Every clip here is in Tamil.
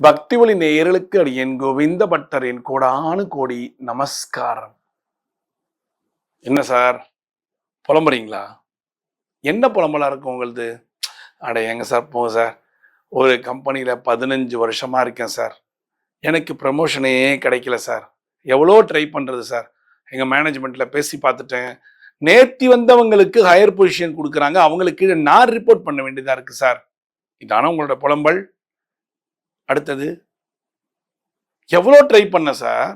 பக்தி ஒளி நேயர்களுக்கு அடியன் கோவிந்த பட்டரின் கோடானு கோடி நமஸ்காரம். என்ன சார்? புலம்புறீங்களா? என்ன புலம்பலா இருக்கும் உங்களுது? அட எங்க சார் போங்க சார். ஒரு கம்பெனியில பதினஞ்சு வருஷமா இருக்கேன் சார். எனக்கு ப்ரமோஷனே கிடைக்கல சார். எவ்வளோ ட்ரை பண்றது சார்? எங்க மேனேஜ்மெண்ட்ல பேசி பார்த்துட்டேன். நேர்த்தி வந்தவங்களுக்கு ஹையர் பொசிஷன் கொடுக்குறாங்க. அவங்களுக்கு நான் ரிப்போர்ட் பண்ண வேண்டியதா இருக்கு சார். இதான உங்களோட புலம்பல்? அடுத்தது எவ்வளோ ட்ரை பண்ண சார்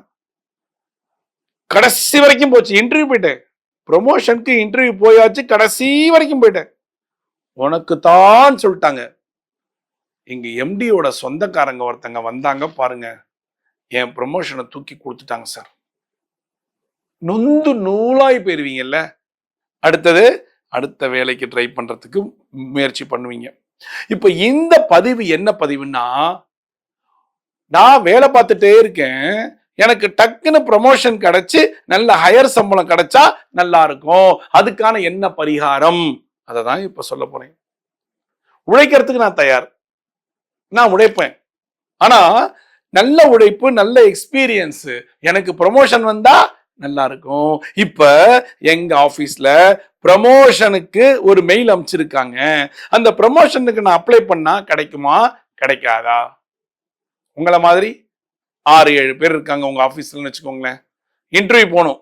கடைசி வரைக்கும் போச்சு. இன்டர்வியூ போயிட்டேன். ப்ரொமோஷனுக்கு இன்டர்வியூ போயாச்சு. கடைசி வரைக்கும் போயிட்டேன். உனக்கு தான் சொல்லிட்டாங்க எங்க எம்டியோட சொந்தக்காரங்க ஒருத்தங்க வந்தாங்க பாருங்க. என் ப்ரொமோஷனை தூக்கி கொடுத்துட்டாங்க சார் நொந்து நூலாய் போயிருவீங்கல்ல? அடுத்தது அடுத்த வேலைக்கு ட்ரை பண்றதுக்கு முயற்சி பண்ணுவீங்க. இப்ப இந்த பதிவு என்ன பதிவுன்னா நான் வேலை பார்த்துட்டே இருக்கேன். எனக்கு டக்குன்னு ப்ரமோஷன் கிடைச்சி நல்ல ஹையர் சம்பளம் கிடைச்சா நல்லா இருக்கும். அதுக்கான என்ன பரிகாரம்? அதை தான் இப்போ சொல்ல போறேன். உழைக்கிறதுக்கு நான் தயார். நான் உழைப்பேன். ஆனா நல்ல உழைப்பு நல்ல எக்ஸ்பீரியன்ஸ் எனக்கு ப்ரமோஷன் வந்தா நல்லா இருக்கும். இப்ப எங்க ஆபீஸ்ல ப்ரமோஷனுக்கு ஒரு மெயில் அமைச்சிருக்காங்க. அந்த ப்ரமோஷனுக்கு நான் அப்ளை பண்ணா கிடைக்குமா? கிடைக்காதா? உங்களை மாதிரி ஆறு ஏழு பேர் இருக்காங்க உங்க ஆஃபீஸ்லன்னு வச்சுக்கோங்களேன். இன்டர்வியூ போகணும்.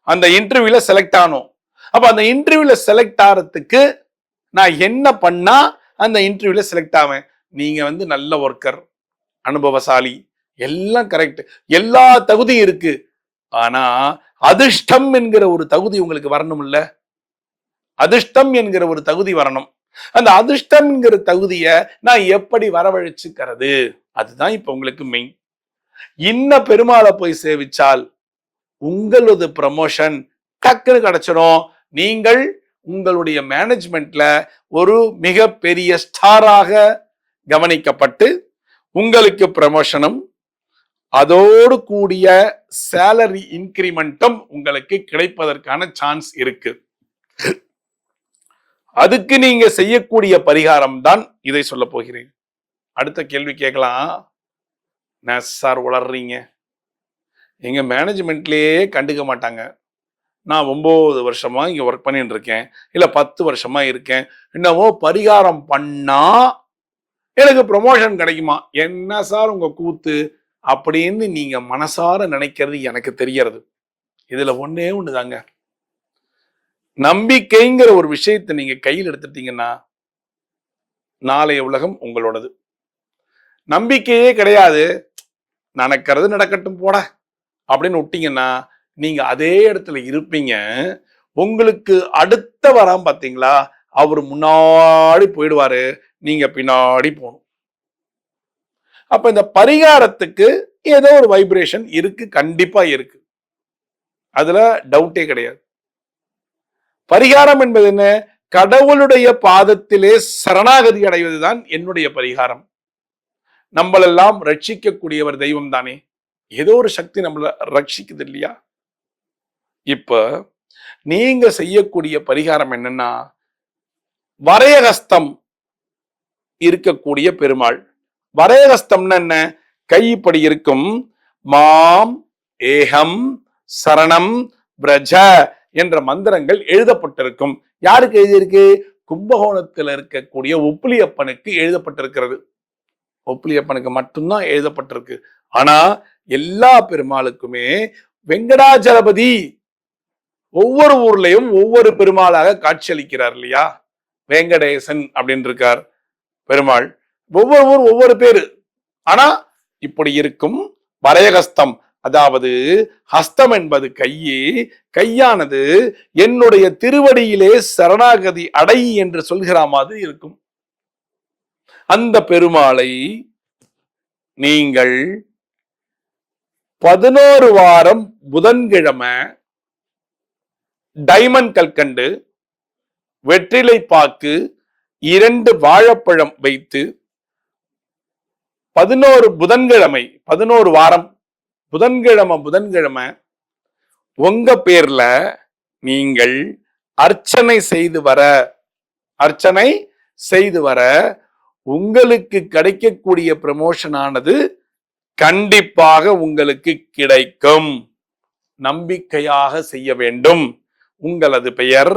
அந்த இன்டர்வியூல செலக்ட் ஆகணும். அப்ப அந்த இன்டர்வியூல செலக்ட் ஆகிறதுக்கு நான் என்ன பண்ணா அந்த இன்டர்வியூல செலக்ட் ஆவேன்? நீங்க வந்து நல்ல ஒர்க்கர் அனுபவசாலி எல்லாம் கரெக்ட் எல்லா தகுதியும் இருக்கு. ஆனா அதிர்ஷ்டம் என்கிற ஒரு தகுதி உங்களுக்கு வரணும் இல்ல அதிர்ஷ்டம் என்கிற ஒரு தகுதி வரணும். அந்த அதிர்ஷ்டம்ங்கிற தகுதியை நான் எப்படி வரவழைச்சுக்கிறது? அதுதான் இப்ப உங்களுக்கு மெயின் இன்ன பெருமாளை போய் சேவிச்சால் உங்களது ப்ரமோஷன் டக்குன்னு கிடைச்சிடும் நீங்கள் உங்களுடைய மேனேஜ்மெண்ட்ல ஒரு மிக பெரிய ஸ்டாராக கவனிக்கப்பட்டு உங்களுக்கு ப்ரமோஷனும் அதோடு கூடிய சேலரி இன்கிரிமெண்ட்டும் உங்களுக்கு கிடைப்பதற்கான சான்ஸ் இருக்கு. அதுக்கு நீங்க செய்யக்கூடிய பரிகாரம் தான் இதை சொல்ல போகிறேன். அடுத்த கேள்வி கேட்கலாம். நான் சார் உளர்றீங்க எங்க மேனேஜ்மெண்ட்லேயே கண்டுக்க மாட்டாங்க. நான் ஒன்பது வருஷமா இங்க ஒர்க் பண்ணிட்டு இருக்கேன். இல்ல பத்து வருஷமா இருக்கேன். என்னவோ பரிகாரம் பண்ணா எனக்கு ப்ரொமோஷன் கிடைக்குமா? என்ன சார் உங்க கூத்து? அப்படின்னு நீங்க மனசார நினைக்கிறது எனக்கு தெரியறது. இதுல ஒன்று ஒண்ணுதாங்க. நம்பிக்கைங்கிற ஒரு விஷயத்தை நீங்க கையில் எடுத்துட்டீங்கன்னா நாளைய உலகம் உங்களோடது. நம்பிக்கையே கிடையாது. நடக்கிறது நடக்கட்டும் போட அப்படின்னு விட்டீங்கன்னா நீங்க அதே இடத்துல இருப்பீங்க. உங்களுக்கு அடுத்த வரம் பார்த்தீங்களா அவர் முன்னாடி போயிடுவாரு. நீங்க பின்னாடி போகணும். அப்ப இந்த பரிகாரத்துக்கு ஏதோ ஒரு வைப்ரேஷன் இருக்கு கண்டிப்பா இருக்கு. அதுல டவுட்டே கிடையாது. பரிகாரம் என்பது என்ன? கடவுளுடைய பாதத்திலே சரணாகதி அடைவதுதான் என்னுடைய பரிகாரம். நம்மளெல்லாம் ரட்சிக்கக்கூடியவர் தெய்வம் தானே. ஏதோ ஒரு சக்தி நம்மள ரட்சிக்குது இல்லையா? இப்ப நீங்க செய்யக்கூடிய பரிகாரம் என்னன்னா வரையகஸ்தம் இருக்கக்கூடிய பெருமாள். வரையகஸ்தம்னா என்ன? கைப்படி இருக்கும். மாம் ஏகம் சரணம் பிரஜ என்ற மந்திரங்கள் எழுதப்பட்டிருக்கும். யாருக்கு எழுதியிருக்கு? கும்பகோணத்தில் இருக்கக்கூடிய ஒப்புளியப்பனுக்கு எழுதப்பட்டிருக்கிறது. ஒப்புளியப்பனுக்கு மட்டும்தான் எழுதப்பட்டிருக்கு. ஆனா எல்லா பெருமாளுக்குமே வெங்கடாஜலபதி ஒவ்வொரு ஊர்லயும் ஒவ்வொரு பெருமாளாக காட்சியளிக்கிறார் இல்லையா? வெங்கடேசன் அப்படின்னு இருக்கார் பெருமாள். ஒவ்வொரு ஊர் ஒவ்வொரு பேரு. ஆனா இப்படி இருக்கும் வரையகஸ்தம் அதாவது ஹஸ்தம் என்பது கையே கையானது என்னுடைய திருவடியிலே சரணாகதி அடை என்று சொல்கிற மாதிரி இருக்கும். அந்த பெருமாளை நீங்கள் பதினோரு வாரம் புதன்கிழமை டைமண்ட் கல்கண்டு வெற்றிலை பாக்கு இரண்டு வாழைப்பழம் வைத்து பதினோரு புதன்கிழமை பதினோரு வாரம் புதன்கிழமை புதன்கிழமை உங்க பேர்ல நீங்கள் அர்ச்சனை செய்து வர அர்ச்சனை செய்து வர உங்களுக்கு கிடைக்கக்கூடிய ப்ரமோஷன் ஆனது கண்டிப்பாக உங்களுக்கு கிடைக்கும். நம்பிக்கையாக செய்ய வேண்டும். உங்களது பெயர்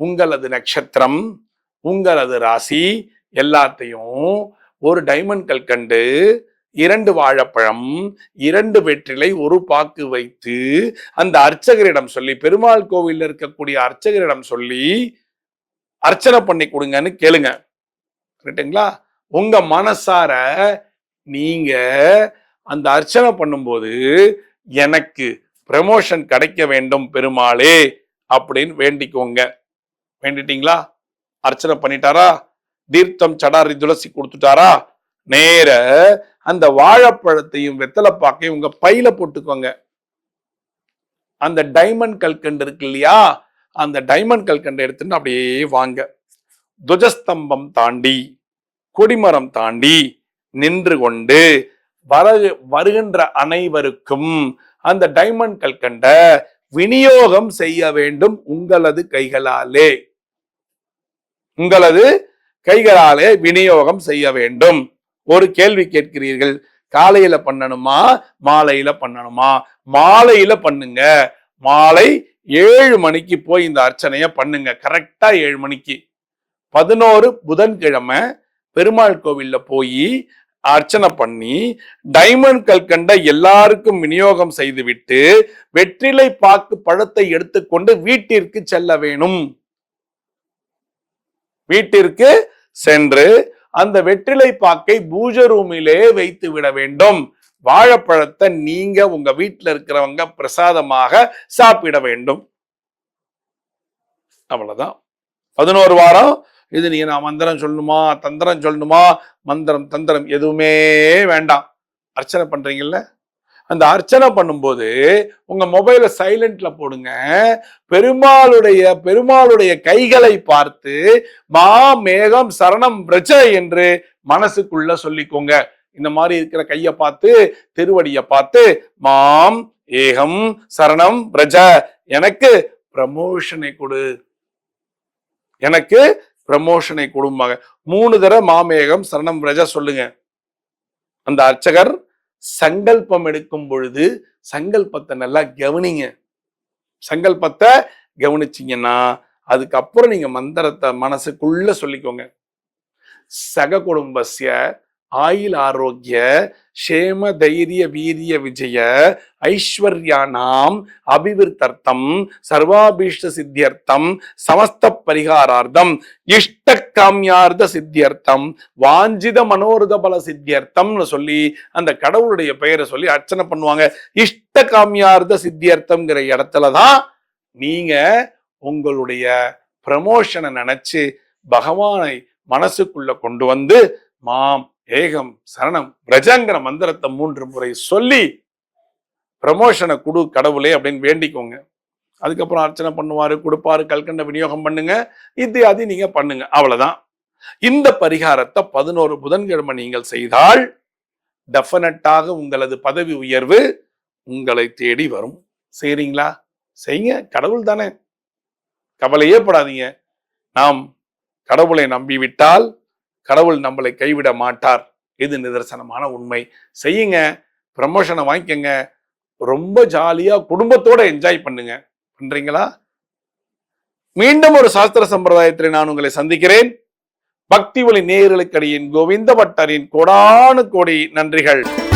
உங்களது நட்சத்திரம் உங்களது ராசி எல்லாத்தையும் ஒரு டைமண்ட் கல்கண்டு இரண்டு வாழைப்பழம் இரண்டு வெற்றிலை ஒரு பாக்கு வைத்து அந்த அர்ச்சகரிடம் சொல்லி பெருமாள் கோவில்ல இருக்கக்கூடிய அர்ச்சகரிடம் சொல்லி அர்ச்சனை பண்ணி கொடுங்கன்னு கேளுங்க. கரெக்டுங்களா உங்க மனசார நீங்க அந்த அர்ச்சனை பண்ணும்போது எனக்கு ப்ரமோஷன் கிடைக்க வேண்டும் பெருமாளே அப்படின்னு வேண்டிக்கோங்க. வேண்டிட்டீங்களா? அர்ச்சனை பண்ணிட்டாரா? தீர்த்தம் சடாரி துளசி கொடுத்துட்டாரா? நேர அந்த வாழைப்பழத்தையும் வெத்தலைப்பாக்கையும் உங்க பையில போட்டுக்கோங்க. அந்த டைமண்ட் கல்கண்டு இருக்கு இல்லையா? அந்த டைமண்ட் கல்கண்டை எடுத்துன்னு அப்படியே வாங்க. துஜஸ்தம்பம் தாண்டி கொடிமரம் தாண்டி நின்று கொண்டு வர வருகின்ற அனைவருக்கும் அந்த டைமண்ட் கல்கண்ட விநியோகம் செய்ய வேண்டும் உங்களது கைகளாலே. உங்களது கைகளாலே விநியோகம் செய்ய வேண்டும். ஒரு கேள்வி கேட்கிறீர்கள் காலையில பண்ணணுமா மாலையில பண்ணணுமா? மாலையில பண்ணுங்க. மாலை ஏழு மணிக்கு போய் இந்த அர்ச்சனைய பண்ணுங்க. கரெக்டா ஏழு மணிக்கு. பதினோரு புதன்கிழமை பெருமாள் கோவில்ல போய் அர்ச்சனை பண்ணி டைமண்ட் கல்கண்ட எல்லாருக்கும் விநியோகம் செய்துவிட்டு வெற்றிலை பாக்கு பழத்தை எடுத்துக்கொண்டு வீட்டிற்கு செல்ல வேணும். வீட்டிற்கு சென்று அந்த வெற்றிலை பாக்கை பூஜ ரூமிலே வைத்து விட வேண்டும். வாழைப்பழத்தை நீங்க உங்க வீட்டில் இருக்கிறவங்க பிரசாதமாக சாப்பிட வேண்டும். அவ்வளவுதான். பதினோரு வாரம். இது நீ நான் மந்திரம் சொல்லணுமா? தந்திரம் சொல்லணுமா? மந்திரம் தந்திரம் எதுவுமே வேண்டாம். அர்ச்சனை பண்றீங்கல்ல? அந்த அர்ச்சனை பண்ணும்போது உங்க மொபைல சைலண்ட்ல போடுங்க. பெருமாளுடைய பெருமாளுடைய கைகளை பார்த்து மா மேகம் சரணம் பிரஜ என்று மனசுக்குள்ள சொல்லிக்கோங்க. இந்த மாதிரி இருக்கிற கைய பார்த்து திருவடிய பார்த்து மாம் ஏகம் சரணம் பிரஜ எனக்கு ப்ரமோஷனை கொடு. எனக்கு ப்ரமோஷனை கொடும்பாங்க. மூணு தடவை மாமேகம் சரணம் பிரஜ சொல்லுங்க. அந்த அர்ச்சகர் சங்கல்பம் எடுக்கும் பொழுது சங்கல்பத்தை நல்லா கவனிங்க. சங்கல்பத்தை கவனிச்சீங்கன்னா அதுக்கப்புறம் நீங்க மந்திரத்தை மனசுக்குள்ள சொல்லிக்கோங்க. சக குடும்பஸ்ய ஆயுள் ஆரோக்கிய க்ஷேம தைரிய வீரிய விஜய ஐஸ்வர்யானாம் அபிவிருத்தர்த்தம் சர்வாபீஷ்ட சித்தியர்த்தம் சமஸ்த பரிகாரார்த்தம் இஷ்ட காமியார்த்த சித்தியர்த்தம் வாஞ்சித மனோரத பல சித்தியர்த்தம்னு சொல்லி அந்த கடவுளுடைய பெயரை சொல்லி அர்ச்சனை பண்ணுவாங்க. இஷ்ட காமியார்த்த சித்தியர்த்தம்ங்கிற இடத்துல தான் நீங்க உங்களுடைய ப்ரமோஷனை நினைச்சு பகவானை மனசுக்குள்ள கொண்டு வந்து மாம் ஏகம் சரணம் பிரஜங்கிற மந்திரத்தை மூன்று முறை சொல்லி ப்ரமோஷனை கொடு கடவுளே அப்படின்னு வேண்டிக்கோங்க. அதுக்கப்புறம் அர்ச்சனை பண்ணுவாரு கொடுப்பாரு கல்கண்ட விநியோகம் பண்ணுங்க இது அது நீங்க பண்ணுங்க அவ்வளவுதான். இந்த பரிகாரத்தை பதினோரு புதன்கிழமை நீங்கள் செய்தால் டெஃபினட்டாக உங்களது பதவி உயர்வு உங்களை தேடி வரும். சரிங்களா செய்யுங்க கடவுள் தானே. கவலையே படாதீங்க. நாம் கடவுளை நம்பிவிட்டால் கடவுள் நம்மளை கைவிட மாட்டார். இது நிதர்சனமான உண்மை. செய்யுங்க ப்ரமோஷனை வாங்கிக்கங்க. ரொம்ப ஜாலியா குடும்பத்தோட என்ஜாய் பண்ணுங்க. பண்றீங்களா? மீண்டும் ஒரு சாஸ்திர சம்பிரதாயத்தில் நான் உங்களை சந்திக்கிறேன். பக்தி ஒளி நேர்களுக்கடியின் கோவிந்த பட்டரின் கோடானு கோடி நன்றிகள்.